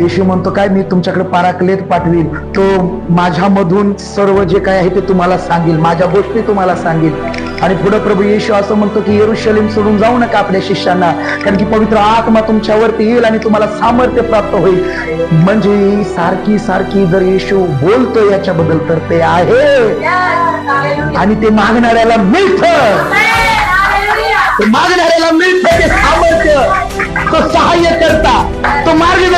येशू म्हणतो काय मी तुमच्याकडे पाराकलेत पाठवील तो माझ्यामधून सर्व जे काय आहे ते तुम्हाला सांगेल. माझ्या गोष्टी तुम्हाला सांगेल. आणि पुढे प्रभू येशू असं म्हणतो की येरुशलेम सोडून जाऊ नका आपल्या शिष्यांना कारण की पवित्र आत्मा तुमच्यावरती येईल आणि तुम्हाला सामर्थ्य प्राप्त होईल. म्हणजे सारखी सारखी जर येशू बोलतो याच्याबद्दल तर ते आहे. आणि ते मागणाऱ्याला मिळतं. ते मागणाऱ्याला मिळतं.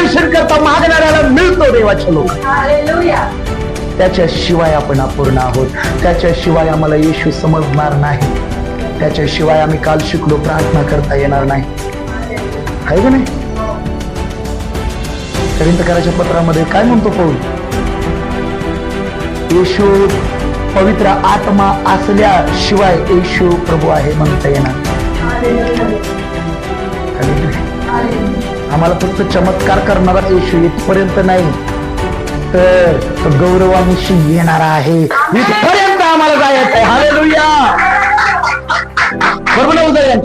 मार्गदर्शन करता मागणाऱ्याला मिळतो देवाच्या लोक. त्याच्याशिवाय आपण अपूर्ण आहोत. त्याच्याशिवाय आम्हाला येशू समजणार नाही. त्याच्याशिवाय आम्ही काल शिकलो प्रार्थना करता येणार नाही. आहे का नाही? कराच्या पत्रामध्ये काय म्हणतो पाऊल येशू पवित्र आत्मा असल्याशिवाय येशू प्रभू आहे म्हणता येणार. आम्हाला फक्त चमत्कार करणारा येशू इथपर्यंत नाही तर तो गौरवानिशी येणारा आहे. इथपर्यंत आम्हाला जायचं आहे. हालेलुया बरोबर ना उदयन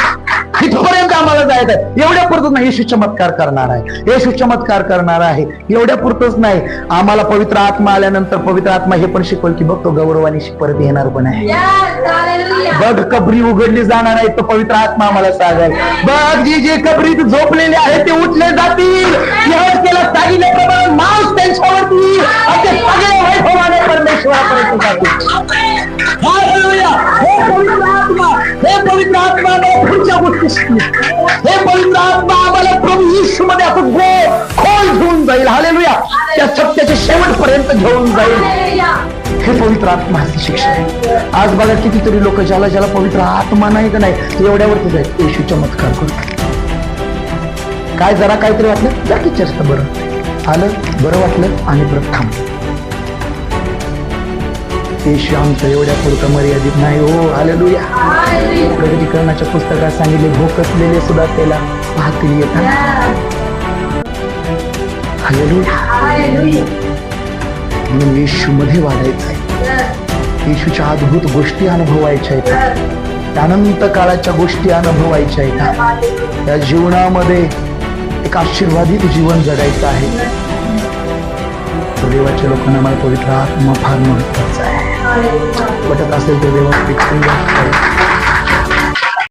आम्हाला जायचं आहे एवढ्या पुरतच नाही. येशू चमत्कार करणार आहे. येशू चमत्कार करणार आहे. एवढ्या पुरतच नाही. आम्हाला पवित्र आत्मा आल्यानंतर पवित्र आत्मा हे पण शिकवल की बघ तो गौरवानिशी परत येणार पण आहे. बघ कबरी उघडली जाणार आहे तो पवित्र आत्मा आम्हाला सांगेल बघ जी जे कबरीत झोपलेले आहे ते उठले जातील. केला सांगितल्याप्रमाणे मांस त्यांच्यावरती येईल. आणि ते सगळे वैभवाने परमेश्वरापर्यंत जातील. हे पवित्र आत्मा हे पवित्र आत्मा हे पवित्र आत्मा आम्हाला प्रभू यीशू मध्ये असं गो खोल घेऊन जाईल. हालेलुया. त्या सत्याच्या शेवटपर्यंत घेऊन जाईल. हे पवित्र आत्माचं शिक्षण आहे. आज बघा कितीतरी लोक ज्याला ज्याला पवित्र आत्मा नाही का नाही एवढ्यावरती जाईल. येशू चमत्कार करू. काय जरा काहीतरी वाटलं? जा की चर्चा बरं. आलं बरं वाटलं आणि परत थांबलं येशू आमचं एवढ्या पुरतं मर्यादित नाही. हो हालेलुया प्रगतीकरणाच्या पुस्तकात सांगितले भोकसलेले सुद्धा त्याला पाहतील येतात. हालेलुया म्हणून येशू मध्ये वाढायचं आहे. येशूच्या अद्भुत गोष्टी अनुभवायच्या आहेत. अनंत काळाच्या गोष्टी अनुभवायच्या आहेत. त्या जीवनामध्ये एक आशीर्वादित जीवन जगायचं आहे. देवाच्या लोकांना मला पवित्र आत्मा फार महत्त्वाचा आहे. वाटत असेल ते व्यवस्थित